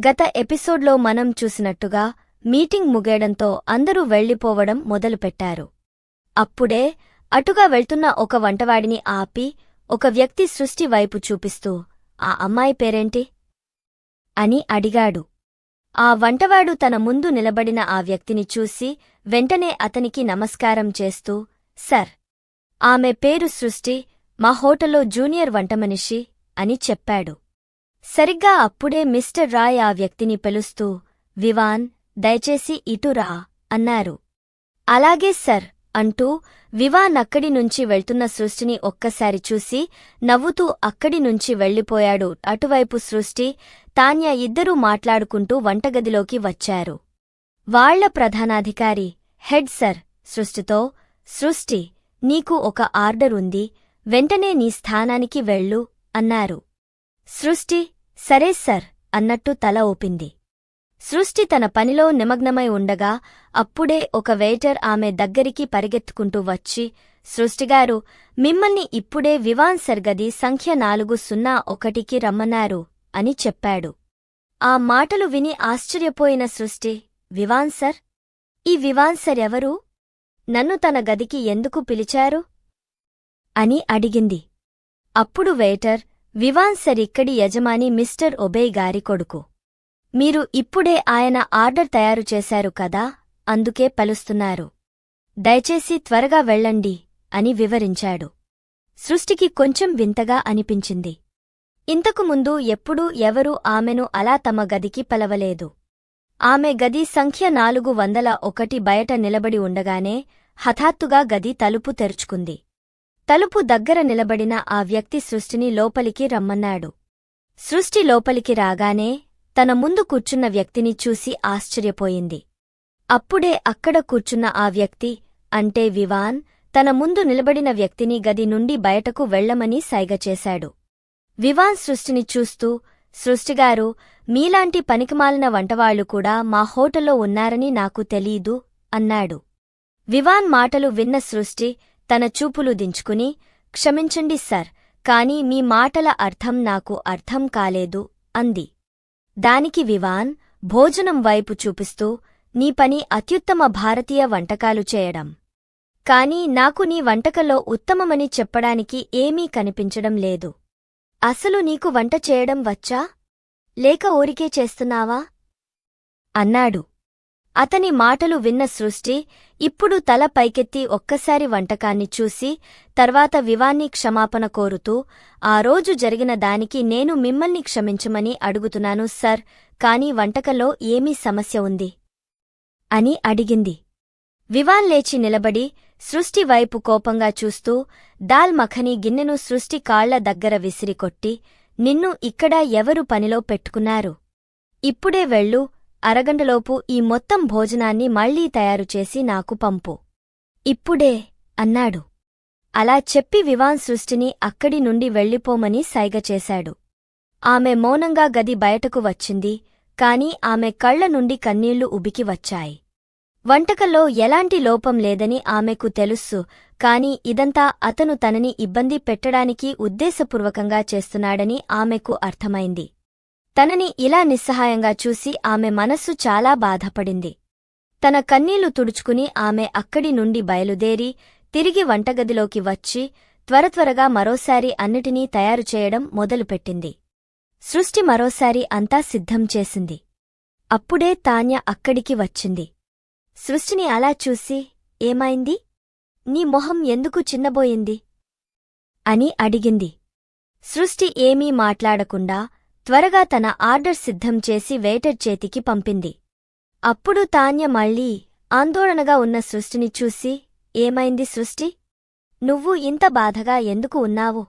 గత ఎపిసోడ్లో మనం చూసినట్టుగా మీటింగ్ ముగేయడంతో అందరూ వెళ్ళిపోవడం మొదలుపెట్టారు. అప్పుడే అటుగా వెళ్తున్న ఒక వంటవాడిని ఆపి ఒక వ్యక్తి సృష్టి వైపు చూపిస్తూ ఆ అమ్మాయి పేరేంటి? అని అడిగాడు. ఆ వంటవాడు తన ముందు నిలబడిన ఆ వ్యక్తిని చూసి వెంటనే అతనికి నమస్కారం చేస్తూ సర్ ఆమె పేరు సృష్టి మా హోటల్లో జూనియర్ వంటమనిషి అని చెప్పాడు. సరిగ్గా అప్పుడే మిస్టర్ రాయ్ ఆ వ్యక్తిని పిలుస్తూ వివాన్ దయచేసి ఇటురా అన్నారు. అలాగే సర్ అంటూ వివాన్ అక్కడి నుంచి వెళ్తున్న సృష్టిని ఒక్కసారి చూసి నవ్వుతూ అక్కడి నుంచి వెళ్ళిపోయాడు. అటువైపు సృష్టి తాన్య ఇద్దరూ మాట్లాడుకుంటూ వంటగదిలోకి వచ్చారు. వాళ్ళ ప్రధానాధికారి హెడ్ సర్ సృష్టితో సృష్టి నీకు ఒక ఆర్డర్ ఉంది వెంటనే నీ స్థానానికి వెళ్ళు అన్నారు. సృష్టి సరే సర్ అన్నట్టు తల ఊపింది. సృష్టి తన పనిలో నిమగ్నమై ఉండగా అప్పుడే ఒక వెయిటర్ ఆమె దగ్గరికి పరిగెత్తుకుంటూ వచ్చి సృష్టిగారు మిమ్మల్ని ఇప్పుడే వివాన్ సర్గది సంఖ్య నాలుగు సున్నా ఒకటికి రమ్మన్నారు అని చెప్పాడు. ఆ మాటలు విని ఆశ్చర్యపోయిన సృష్టి వివాన్ సర్? ఈ వివాన్ సర్ ఎవరు? నన్ను తన గదికి ఎందుకు పిలిచారు? అని అడిగింది. అప్పుడు వెయిటర్ వివాన్ సర్ ఇక్కడి యజమాని మిస్టర్ ఒబేయ్ గారి కొడుకు. మీరు ఇప్పుడే ఆయన ఆర్డర్ తయారు చేశారు కదా అందుకే పలుస్తున్నారు. దయచేసి త్వరగా వెళ్ళండి అని వివరించాడు. సృష్టికి కొంచెం వింతగా అనిపించింది. ఇంతకుముందు ఎప్పుడూ ఎవరూ ఆమెను అలా తమ గదికి పలవలేదు. ఆమె గది సంఖ్య నాలుగు వందల ఒకటి బయట నిలబడి ఉండగానే హఠాత్తుగా గది తలుపు తెరుచుకుంది. తలుపు దగ్గర నిలబడిన ఆ వ్యక్తి సృష్టిని లోపలికి రమ్మన్నాడు. సృష్టి లోపలికి రాగానే తన ముందు కూర్చున్న వ్యక్తిని చూసి ఆశ్చర్యపోయింది. అప్పుడే అక్కడ కూర్చున్న ఆ వ్యక్తి అంటే వివాన్ తన ముందు నిలబడిన వ్యక్తిని గది నుండి బయటకు వెళ్ళమని సైగచేశాడు వివాన్ సృష్టిని చూస్తూ సృష్టిగారు మీలాంటి పనికిమాలిన వంటవాళ్ళు కూడా మా హోటల్లో ఉన్నారని నాకు తెలీదు అన్నాడు. వివాన్ మాటలు విన్న సృష్టి తన చూపులు దించుకుని క్షమించండి సర్ కాని మీ మాటల అర్థం నాకు అర్థం కాలేదు అంది. దానికి వివాన్ భోజనం వైపు చూపిస్తూ నీ పని అత్యుత్తమ భారతీయ వంటకాలు చేయడం. కాని నాకు నీ వంటకలో ఉత్తమమని చెప్పడానికి ఏమీ కనిపించడం లేదు. అసలు నీకు వంట చేయడం వచ్చా? లేక ఊరికే చేస్తున్నావా? అన్నాడు. అతని మాటలు విన్న సృష్టి ఇప్పుడు తల పైకెత్తి ఒక్కసారి వంటకాన్ని చూసి తర్వాత వివాన్ని క్షమాపణ కోరుతూ ఆ రోజు జరిగిన దానికి నేను మిమ్మల్ని క్షమించమని అడుగుతున్నాను సర్ కాని వంటకలో ఏమీ సమస్య ఉంది అని అడిగింది. వివాన్ లేచి నిలబడి సృష్టి వైపు కోపంగా చూస్తూ దాల్ మఖనీ గిన్నెను సృష్టి కాళ్ళ దగ్గర విసిరికొట్టి నిన్ను ఇక్కడ ఎవరు పనిలో పెట్టుకున్నారు? ఇప్పుడే వెళ్ళు అరగంటలోపు ఈ మొత్తం భోజనాన్ని మళ్ళీ తయారుచేసి నాకు పంపు. ఇప్పుడే అన్నాడు. అలా చెప్పి వివాన్ సృష్టిని అక్కడి నుండి వెళ్ళిపోమని సైగచేశాడు ఆమె మౌనంగా గది బయటకు వచ్చింది కాని ఆమె కళ్ళ నుండి కన్నీళ్ళు ఉబికి వచ్చాయి. వంటకల్లో ఎలాంటి లోపం లేదని ఆమెకు తెలుస్సు కాని ఇదంతా అతను తనని ఇబ్బంది పెట్టడానికి ఉద్దేశపూర్వకంగా చేస్తున్నాడని ఆమెకు అర్థమైంది. తనని ఇలా నిస్సహాయంగా చూసి ఆమె మనస్సు చాలా బాధపడింది. తన కన్నీళ్ళు తుడుచుకుని ఆమె అక్కడి నుండి బయలుదేరి తిరిగి వంటగదిలోకి వచ్చి త్వరత్వరగా మరోసారి అన్నిటినీ తయారుచేయడం మొదలుపెట్టింది. సృష్టి మరోసారి అంతా సిద్ధం చేసింది. అప్పుడే తాన్య అక్కడికి వచ్చింది. సృష్టిని అలా చూసి ఏమైంది? నీ మొహం ఎందుకు చిన్నబోయింది? అని అడిగింది. సృష్టి ఏమీ మాట్లాడకుండా త్వరగా తన ఆర్డర్ సిద్ధం చేసి వెయిటర్ చేతికి పంపింది. అప్పుడు తాన్య మళ్ళీ ఆందోళనగా ఉన్న సృష్టిని చూసి ఏమైంది సృష్టి? నువ్వు ఇంత బాధగా ఎందుకు ఉన్నావు?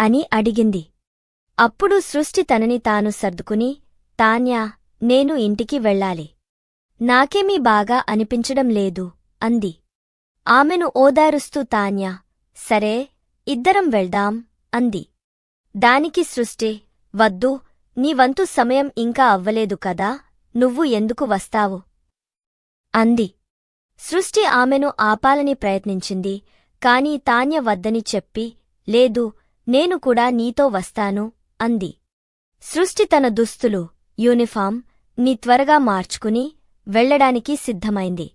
అని అడిగింది. అప్పుడు సృష్టి తనని తాను సర్దుకుని తాన్యా నేను ఇంటికి వెళ్ళాలి. నాకేమీ బాగా అనిపించడం లేదు అంది. ఆమెను ఓదారుస్తూ తాన్యా సరే ఇద్దరం వెళ్దాం అంది. దానికి సృష్టి వద్దు నీ వంతు సమయం ఇంకా అవ్వలేదు కదా నువ్వు ఎందుకు వస్తావు? అంది. సృష్టి ఆమెను ఆపాలని ప్రయత్నించింది కాని తాన్య వద్దని చెప్పి లేదు నేను కూడా నీతో వస్తాను అంది. సృష్టి తన దుస్తులు యూనిఫామ్ నీ త్వరగా మార్చుకుని వెళ్ళడానికి సిద్ధమైంది.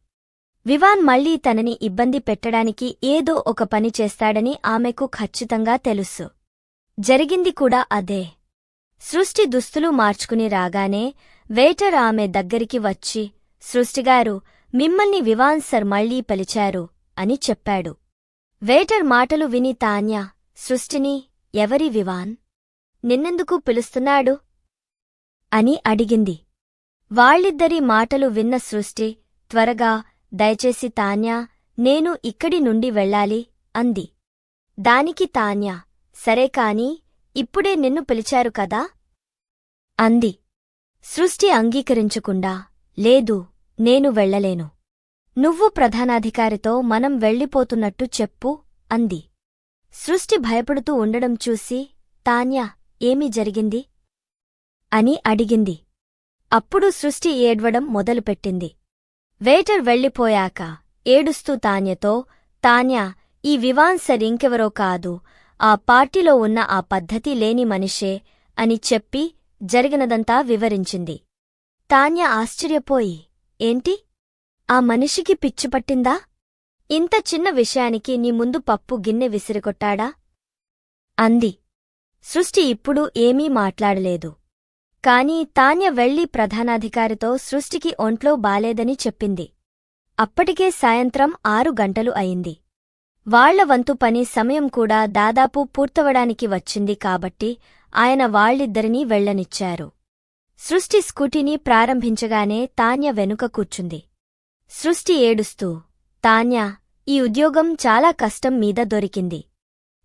వివాన్ మళ్ళీ తనని ఇబ్బంది పెట్టడానికి ఏదో ఒక పని చేస్తాడని ఆమెకు ఖచ్చితంగా తెలుసు. జరిగింది కూడా అదే. సృష్టి దుస్తులు మార్చుకుని రాగానే వేటర్ ఆమె దగ్గరికి వచ్చి సృష్టిగారు మిమ్మల్ని వివాన్ సర్ మళ్ళీ పలిచారు అని చెప్పాడు. వేటర్ మాటలు విని తాన్య సృష్టిని ఎవరి వివాన్? నిన్నెందుకు పిలుస్తున్నాడు? అని అడిగింది. వాళ్ళిద్దరి మాటలు విన్న సృష్టి త్వరగా దయచేసి తాన్యా నేను ఇక్కడి నుండి వెళ్ళాలి అంది. దానికి తాన్యా సరే కాని ఇప్పుడే నిన్ను పిలిచారు కదా? అంది. సృష్టి అంగీకరించకుండా లేదు నేను వెళ్ళలేను. నువ్వు ప్రధానాధికారితో మనం వెళ్ళిపోతున్నట్టు చెప్పు అంది. సృష్టి భయపడుతూ ఉండడం చూసి తాన్యా ఏమి జరిగింది? అని అడిగింది. అప్పుడు సృష్టి ఏడ్వడం మొదలుపెట్టింది. వేటర్ వెళ్ళిపోయాక ఏడుస్తూ తాన్యతో తాన్యా ఈ వివాన్ సర్ ఇంకెవరో కాదు ఆ పార్టీలో ఉన్న ఆ పద్ధతి లేని మనిషే అని చెప్పి జరిగినదంతా వివరించింది. తాన్య ఆశ్చర్యపోయి ఏంటి? ఆ మనిషికి పిచ్చిపట్టిందా ఇంత చిన్న విషయానికి నీ ముందు పప్పు గిన్నె విసిరికొట్టాడా? అంది. సృష్టి ఇప్పుడు ఏమీ మాట్లాడలేదు. కాని తాన్య వెళ్ళి ప్రధానాధికారితో సృష్టికి ఒంట్లో బాలేదని చెప్పింది. అప్పటికే సాయంత్రం ఆరు గంటలు అయింది. వాళ్ళ వంతు పని సమయం కూడా దాదాపు పూర్తవడానికి వచ్చింది కాబట్టి ఆయన వాళ్ళిద్దరినీ వెళ్ళనిచ్చారు సృష్టి స్కూటీని ప్రారంభించగానే తాన్య వెనుక కూర్చుంది. సృష్టి ఏడుస్తూ తాన్య ఈ ఉద్యోగం చాలా కష్టం మీద దొరికింది.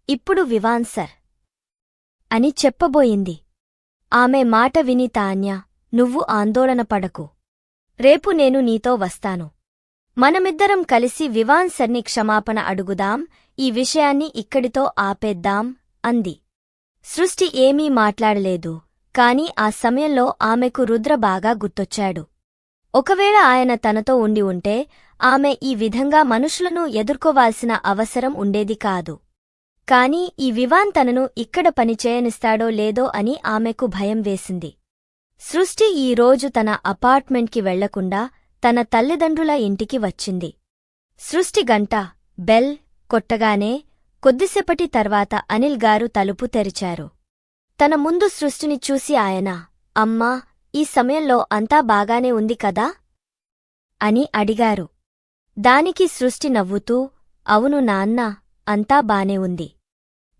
ఇప్పుడు వివాన్ సర్ అని చెప్పబోయింది. ఆమె మాట విని తాన్య నువ్వు ఆందోళన పడకు. రేపు నేను నీతో వస్తాను. మనమిద్దరం కలిసి వివాన్ సర్ని క్షమాపణ అడుగుదాం ఈ విషయాన్ని ఇక్కడితో ఆపేద్దాం అంది. సృష్టి ఏమీ మాట్లాడలేదు కాని ఆ సమయంలో ఆమెకు రుద్ర బాగా గుర్తొచ్చాడు. ఒకవేళ ఆయన తనతో ఉండి ఉంటే ఆమె ఈ విధంగా మనుషులను ఎదుర్కోవాల్సిన అవసరం ఉండేది కాదు. కాని ఈ వివాన్ తనను ఇక్కడ పనిచేయనిస్తాడో లేదో అని ఆమెకు భయం వేసింది. సృష్టి ఈ రోజు తన అపార్ట్మెంట్కి వెళ్ళకుండా తన తల్లిదండ్రుల ఇంటికి వచ్చింది. సృష్టి గంట బెల్ కొట్టగానే కొద్దిసేపటి తర్వాత అనిల్ గారు తలుపు తెరిచారు. తన ముందు సృష్టిని చూసి ఆయన అమ్మా ఈ సమయంలో అంతా బాగానే ఉంది కదా? అని అడిగారు. దానికి సృష్టి నవ్వుతూ అవును నాన్న అంతా బానే ఉంది.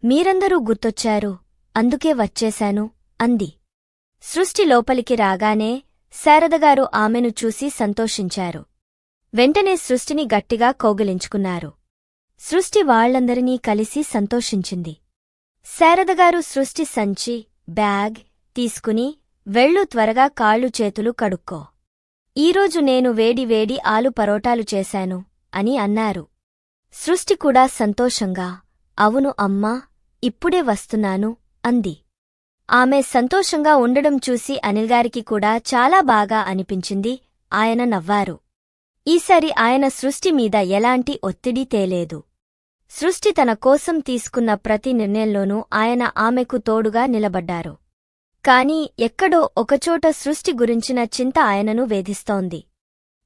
మీరందరూ గుర్తొచ్చారు అందుకే వచ్చేశాను అంది. సృష్టి లోపలికి రాగానే శారదగారు ఆమెను చూసి సంతోషించారు. వెంటనే సృష్టిని గట్టిగా కౌగిలించుకున్నారు. సృష్టి వాళ్ళందరినీ కలిసి సంతోషించింది. శారదగారు సృష్టి సంచి బ్యాగ్ తీసుకుని వెళ్ళు త్వరగా కాళ్ళు చేతులు కడుక్కో. ఈరోజు నేను వేడి వేడి ఆలు పరోటాలు చేశాను అని అన్నారు. సృష్టి కూడా సంతోషంగా అవును అమ్మా ఇప్పుడే వస్తున్నాను అంది. ఆమె సంతోషంగా ఉండడం చూసి అనిల్గారికి కూడా చాలా బాగా అనిపించింది. ఆయన నవ్వారు. ఈసారి ఆయన సృష్టి మీద ఎలాంటి ఒత్తిడి తేలేదు. సృష్టి తన కోసం తీసుకున్న ప్రతి నిర్ణయంలోనూ ఆయన ఆమెకు తోడుగా నిలబడ్డారు. కాని ఎక్కడో ఒకచోట సృష్టి గురించిన చింత ఆయనను వేధిస్తోంది.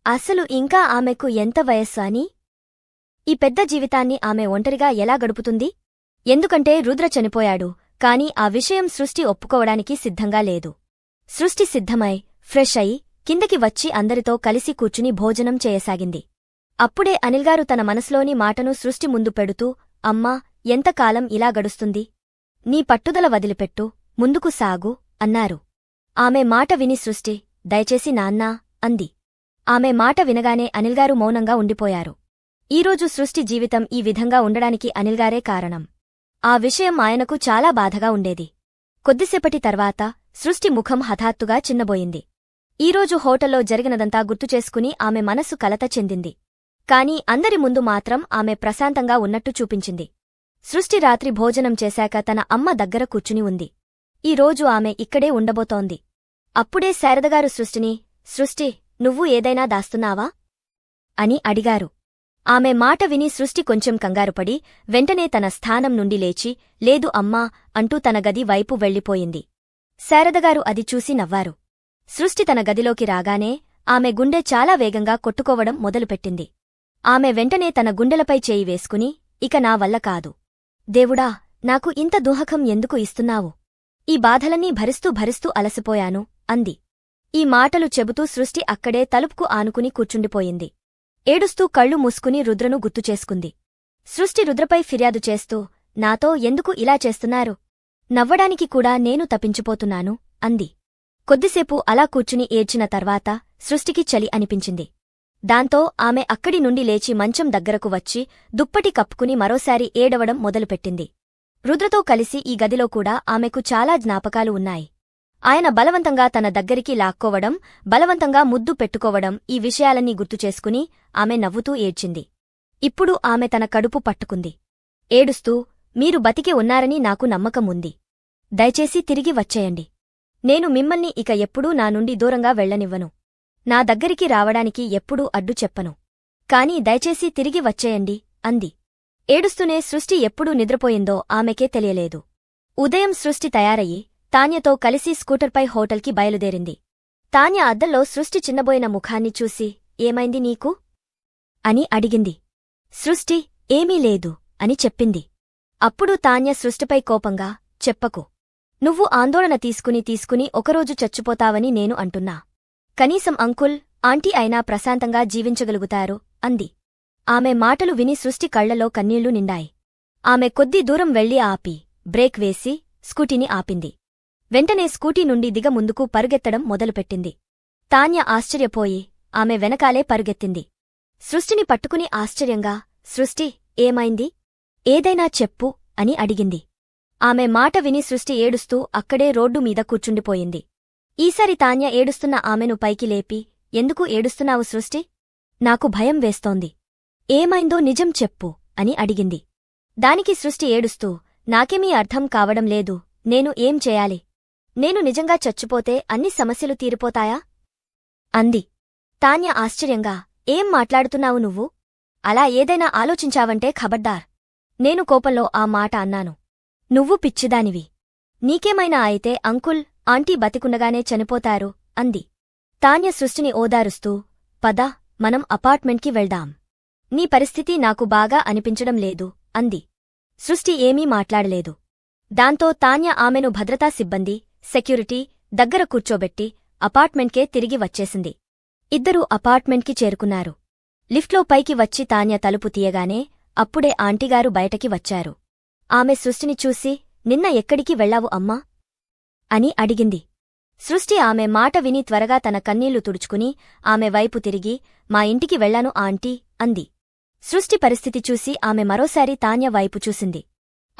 అసలు ఇంకా ఆమెకు ఎంత వయస్సు అని? ఈ పెద్ద జీవితాన్ని ఆమె ఒంటరిగా ఎలా గడుపుతుంది? ఎందుకంటే రుద్ర చనిపోయాడు. కాని ఆ విషయం సృష్టి ఒప్పుకోవడానికి సిద్ధంగా లేదు. సృష్టి సిద్ధమై ఫ్రెష్ అయి కిందకి వచ్చి అందరితో కలిసి కూర్చుని భోజనం చేయసాగింది. అప్పుడే అనిల్గారు తన మనసులోని మాటను సృష్టి ముందు పెడుతూ అమ్మా ఎంతకాలం ఇలా గడుస్తుంది? నీ పట్టుదల వదిలిపెట్టు ముందుకు సాగు అన్నారు. ఆమె మాట విని సృష్టి దయచేసి నాన్నా అంది. ఆమె మాట వినగానే అనిల్గారు మౌనంగా ఉండిపోయారు. ఈరోజు సృష్టి జీవితం ఈ విధంగా ఉండడానికి అనిల్గారే కారణం. ఆ విషయం ఆయనకు చాలా బాధగా ఉండేది. కొద్దిసేపటి తర్వాత సృష్టి ముఖం హఠాత్తుగా చిన్నబోయింది. ఈరోజు హోటల్లో జరిగినదంతా గుర్తుచేసుకుని ఆమె మనస్సు కలత చెందింది. కాని అందరి ముందు మాత్రం ఆమె ప్రశాంతంగా ఉన్నట్టు చూపించింది. సృష్టి రాత్రి భోజనం చేశాక తన అమ్మ దగ్గర కూర్చుని ఉంది. ఈ రోజు ఆమె ఇక్కడే ఉండబోతోంది. అప్పుడే శారదగారు సృష్టిని సృష్టి నువ్వు ఏదైనా దాస్తున్నావా? అని అడిగారు. ఆమె మాట విని సృష్టి కొంచెం కంగారుపడి వెంటనే తన స్థానం నుండి లేచి లేదు అమ్మా అంటూ తన గది వైపు వెళ్ళిపోయింది. శారదగారు అది చూసి నవ్వారు. సృష్టి తన గదిలోకి రాగానే ఆమె గుండె చాలా వేగంగా కొట్టుకోవడం మొదలుపెట్టింది. ఆమె వెంటనే తన గుండెలపై చేయి వేసుకుని ఇక నా వల్ల కాదు. దేవుడా నాకు ఇంత దుహకం ఎందుకు ఇస్తున్నావు? ఈ బాధలన్నీ భరిస్తూ భరిస్తూ అలసిపోయాను అంది. ఈ మాటలు చెబుతూ సృష్టి అక్కడే తలుపుకు ఆనుకుని కూర్చుండిపోయింది. ఏడుస్తూ కళ్ళు మూసుకుని రుద్రను గుర్తుచేసుకుంది సృష్టి రుద్రపై ఫిర్యాదు చేస్తూ నాతో ఎందుకు ఇలా చేస్తున్నారు? నవ్వడానికి కూడా నేను తప్పించిపోతున్నాను అంది. కొద్దిసేపు అలా కూర్చుని ఏడ్చిన తర్వాత సృష్టికి చలి అనిపించింది. దాంతో ఆమె అక్కడి నుండి లేచి మంచం దగ్గరకు వచ్చి దుప్పటి కప్పుకుని మరోసారి ఏడవడం మొదలుపెట్టింది. రుద్రతో కలిసి ఈ గదిలో కూడా ఆమెకు చాలా జ్ఞాపకాలు ఉన్నాయి. ఆయన బలవంతంగా తన దగ్గరికి లాక్కోవడం బలవంతంగా ముద్దు పెట్టుకోవడం ఈ విషయాలన్నీ గుర్తుచేసుకుని ఆమె నవ్వుతూ ఏడ్చింది. ఇప్పుడు ఆమె తన కడుపు పట్టుకుంది. ఏడుస్తూ మీరు బతికి ఉన్నారని నాకు నమ్మకం ఉంది. దయచేసి తిరిగి వచ్చేయండి. నేను మిమ్మల్ని ఇక ఎప్పుడూ నా నుండి దూరంగా వెళ్ళనివ్వను నా దగ్గరికి రావడానికి ఎప్పుడూ అడ్డు చెప్పను. కాని దయచేసి తిరిగి వచ్చేయండి అంది. ఏడుస్తూనే సృష్టి ఎప్పుడు నిద్రపోయిందో ఆమెకే తెలియలేదు. ఉదయం సృష్టి తయారయ్యి తాన్యతో కలిసి స్కూటర్పై హోటల్కి బయలుదేరింది. తాన్య అద్దంలో సృష్టి చిన్నబోయిన ముఖాన్ని చూసి ఏమైంది నీకు? అని అడిగింది. సృష్టి ఏమీ లేదు అని చెప్పింది. అప్పుడు తాన్య సృష్టిపై కోపంగా చెప్పకు. నువ్వు ఆందోళన తీసుకుని తీసుకుని ఒకరోజు చచ్చిపోతావని నేను అంటున్నా. కనీసం అంకుల్ ఆంటీ అయినా ప్రశాంతంగా జీవించగలుగుతారు అంది. ఆమె మాటలు విని సృష్టి కళ్ళలో కన్నీళ్ళు నిండాయి. ఆమె కొద్ది దూరం వెళ్ళి ఆపి బ్రేక్ వేసి స్కూటీని ఆపింది. వెంటనే స్కూటీ నుండి దిగ ముందుకు పరుగెత్తడం మొదలుపెట్టింది. తాన్య ఆశ్చర్యపోయి ఆమె వెనకాలే పరుగెత్తింది. సృష్టిని పట్టుకుని ఆశ్చర్యంగా సృష్టి ఏమైంది? ఏదైనా చెప్పు అని అడిగింది. ఆమె మాట విని సృష్టి ఏడుస్తూ అక్కడే రోడ్డు మీద కూర్చుండిపోయింది. ఈసారి తాన్య ఏడుస్తున్న ఆమెను పైకి లేపి ఎందుకు ఏడుస్తున్నావు సృష్టి? నాకు భయం వేస్తోంది. ఏమైందో నిజం చెప్పు అని అడిగింది. దానికి సృష్టి ఏడుస్తూ నాకేమీ అర్థం కావడం లేదు. నేను ఏం చేయాలి? నేను నిజంగా చచ్చిపోతే అన్ని సమస్యలు తీరిపోతాయా? అంది. తాన్య ఆశ్చర్యంగా ఏం మాట్లాడుతున్నావు నువ్వు? అలా ఏదైనా ఆలోచించావంటే ఖబర్దార్. నేను కోపంలో ఆ మాట అన్నాను. నువ్వు పిచ్చిదానివి. నీకేమైనా అయితే అంకుల్ ఆంటీ బతికుండగానే చనిపోతారు అంది. తాన్య సృష్టిని ఓదారుస్తూ పద మనం అపార్ట్మెంట్కి వెళ్దాం. నీ పరిస్థితి నాకు బాగా అనిపించడం లేదు అంది. సృష్టి ఏమీ మాట్లాడలేదు. దాంతో తాన్య ఆమెను భద్రతా సిబ్బంది సెక్యూరిటీ దగ్గర కూర్చోబెట్టి అపార్ట్మెంట్కే తిరిగి వచ్చేసింది. ఇద్దరూ అపార్ట్మెంట్కి చేరుకున్నారు. లిఫ్ట్లో పైకి వచ్చి తాన్య తలుపు తీయగానే అప్పుడే ఆంటీగారు బయటకి వచ్చారు. ఆమె సృష్టిని చూసి నిన్న ఎక్కడికి వెళ్ళావు అమ్మా? అని అడిగింది. సృష్టి ఆమె మాట విని త్వరగా తన కన్నీళ్ళు తుడుచుకుని ఆమె వైపు తిరిగి మా ఇంటికి వెళ్ళాను ఆంటీ అంది. సృష్టి పరిస్థితి చూసి ఆమె మరోసారి తాన్య వైపు చూసింది.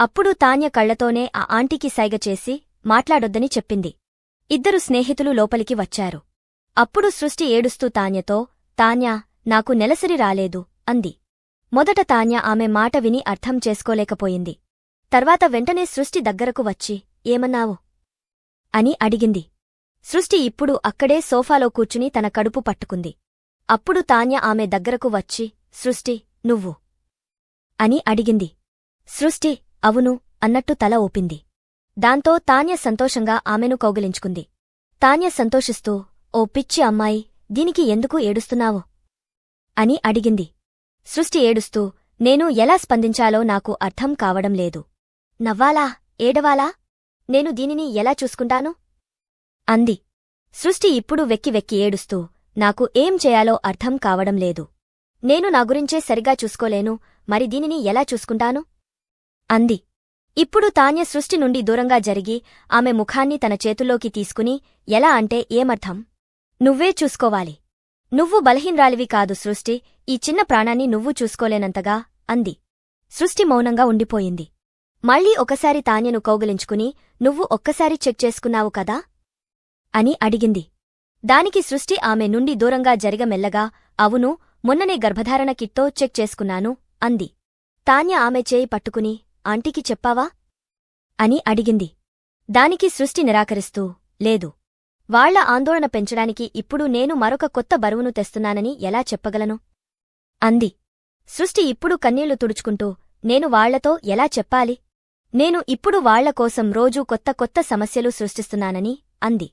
అప్పుడు తాన్య కళ్ళతోనే ఆ ఆంటీకి సైగ చేసి మాట్లాడొద్దని చెప్పింది. ఇద్దరు స్నేహితులు లోపలికి వచ్చారు. అప్పుడు సృష్టి ఏడుస్తూ తాన్యతో తాన్యా నాకు నెలసరి రాలేదు అంది. మొదట తాన్య ఆమె మాట విని అర్థం చేసుకోలేకపోయింది. తర్వాత వెంటనే సృష్టి దగ్గరకు వచ్చి ఏమన్నావు అని అడిగింది. సృష్టి ఇప్పుడు అక్కడే సోఫాలో కూర్చుని తన కడుపు పట్టుకుంది. అప్పుడు తాన్య ఆమె దగ్గరకు వచ్చి సృష్టి నువ్వు అని అడిగింది. సృష్టి అవును అన్నట్టు తల ఊపింది. దాంతో తాన్య సంతోషంగా ఆమెను కౌగిలించుకుంది. తాన్య సంతోషిస్తూ ఓ పిచ్చి అమ్మాయి దీనికి ఎందుకు ఏడుస్తున్నావు అని అడిగింది. సృష్టి ఏడుస్తూ నేను ఎలా స్పందించాలో నాకు అర్థం కావడం లేదు. నవ్వాలా? ఏడవాలా? నేను దీనిని ఎలా చూసుకుంటాను అంది. సృష్టి ఇప్పుడు వెక్కి వెక్కి ఏడుస్తూ నాకు ఏం చేయాలో అర్థం కావడం లేదు. నేను నా గురించే సరిగా చూసుకోలేను మరి దీనిని ఎలా చూసుకుంటాను అంది. ఇప్పుడు తాన్య సృష్టి నుండి దూరంగా జరిగి ఆమె ముఖాన్ని తన చేతుల్లోకి తీసుకుని ఎలా అంటే ఏమర్థం? నువ్వే చూసుకోవాలి. నువ్వు బలహీనరాలివి కాదు సృష్టి ఈ చిన్న ప్రాణాన్ని నువ్వు చూసుకోలేనంతగా అంది. సృష్టి మౌనంగా ఉండిపోయింది. మళ్ళీ ఒకసారి తాన్యను కౌగలించుకుని నువ్వు ఒక్కసారి చెక్ చేసుకున్నావు కదా? అని అడిగింది. దానికి సృష్టి ఆమె నుండి దూరంగా జరిగమెల్లగా అవును మొన్ననే గర్భధారణ కిట్తో చెక్ చేసుకున్నాను అంది. తాన్య ఆమె చేయి పట్టుకుని ఆంటీకి చెప్పావా? అని అడిగింది. దానికి సృష్టి నిరాకరిస్తూ లేదు. వాళ్ళ ఆందోళన పెంచడానికి ఇప్పుడు నేను మరొక కొత్త బరువును తెస్తున్నానని ఎలా చెప్పగలను? అంది. సృష్టి ఇప్పుడు కన్నీళ్ళు తుడుచుకుంటూ నేను వాళ్ళతో ఎలా చెప్పాలి? నేను ఇప్పుడు వాళ్ళ కోసం రోజూ కొత్త కొత్త సమస్యలు సృష్టిస్తున్నానని అంది.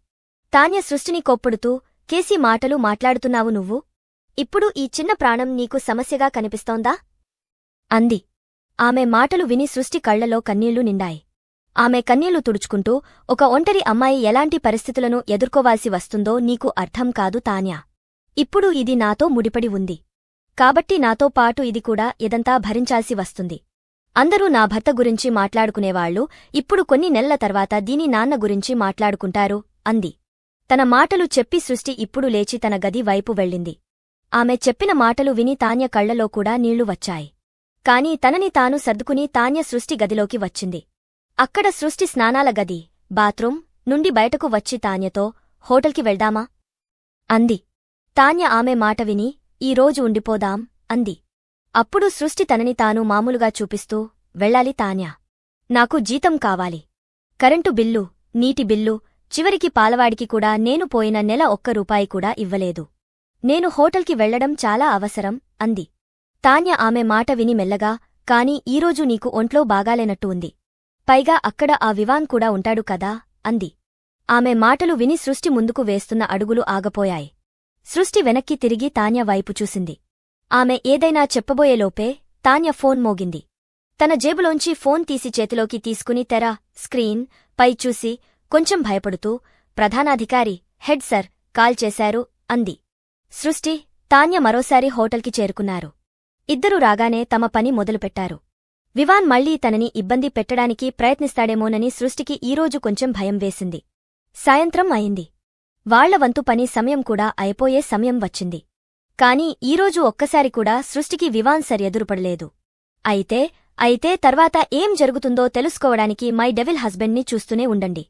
తాన్య సృష్టిని కొప్పుడుతూ కేసి మాటలు మాట్లాడుతున్నావు నువ్వు? ఇప్పుడు ఈ చిన్న ప్రాణం నీకు సమస్యగా కనిపిస్తోందా? అంది. ఆమె మాటలు విని సృష్టి కళ్ళలో కన్నీళ్ళు నిండాయి. ఆమె కన్నీళ్ళు తుడుచుకుంటూ ఒక ఒంటరి అమ్మాయి ఎలాంటి పరిస్థితులను ఎదుర్కోవాల్సి వస్తుందో నీకు అర్థం కాదు తాన్యా. ఇప్పుడు ఇది నాతో ముడిపడి ఉంది. కాబట్టి నాతో పాటు ఇది కూడా ఇదంతా భరించాల్సి వస్తుంది. అందరూ నా భర్త గురించి మాట్లాడుకునేవాళ్ళు ఇప్పుడు కొన్ని నెలల తర్వాత దీని నాన్న గురించి మాట్లాడుకుంటారు అంది. తన మాటలు చెప్పి సృష్టి ఇప్పుడు లేచి తన గది వైపు వెళ్ళింది. ఆమె చెప్పిన మాటలు విని తాన్య కళ్ళలో కూడా నీళ్ళు వచ్చాయి. కాని తనని తాను సర్దుకుని తాన్య సృష్టి గదిలోకి వచ్చింది. అక్కడ సృష్టి స్నానాల గది బాత్రూం నుండి బయటకు వచ్చి తాన్యతో హోటల్కి వెళ్దామా? అంది. తాన్య ఆమె మాట విని ఈరోజు ఉండిపోదాం అంది. అప్పుడు సృష్టి తనని తాను మామూలుగా చూపిస్తూ వెళ్ళాలి తాన్యా. నాకు జీతం కావాలి. కరెంటు బిల్లు నీటి బిల్లు చివరికి పాలవాడికి కూడా నేను పోయిన నెల ఒక్క రూపాయి కూడా ఇవ్వలేదు. నేను హోటల్కి వెళ్ళడం చాలా అవసరం అంది. తాన్య ఆమె మాట విని మెల్లగా కాని ఈరోజు నీకు ఒంట్లో బాగాలేనట్టు ఉంది. పైగా అక్కడ ఆ వివాన్ కూడా ఉంటాడు కదా అంది. ఆమె మాటలు విని సృష్టి ముందుకు వేస్తున్న అడుగులు ఆగపోయాయి. సృష్టి వెనక్కి తిరిగి తాన్య వైపు చూసింది. ఆమె ఏదైనా చెప్పబోయేలోపే తాన్య ఫోన్ మోగింది. తన జేబులోంచి ఫోన్ తీసి చేతిలోకి తీసుకుని తెర స్క్రీన్ పై చూసి కొంచెం భయపడుతూ ప్రధానాధికారి హెడ్ సర్ కాల్ చేశారు అంది. సృష్టి తాన్య మరోసారి హోటల్కి చేరుకున్నారు. ఇద్దరూ రాగానే తమ పని మొదలుపెట్టారు. వివాన్ మళ్ళీ తనని ఇబ్బంది పెట్టడానికి ప్రయత్నిస్తాడేమోనని సృష్టికి ఈరోజు కొంచెం భయం వేసింది. సాయంత్రం అయింది. వాళ్ళ వంతు పని సమయం కూడా అయిపోయే సమయం వచ్చింది. కాని ఈరోజు ఒక్కసారి కూడా సృష్టికి వివాన్ సర్ ఎదురుపడలేదు. అయితే అయితే తర్వాత ఏం జరుగుతుందో తెలుసుకోవడానికి మై డెవిల్ హస్బెండ్ని చూస్తూనే ఉండండి.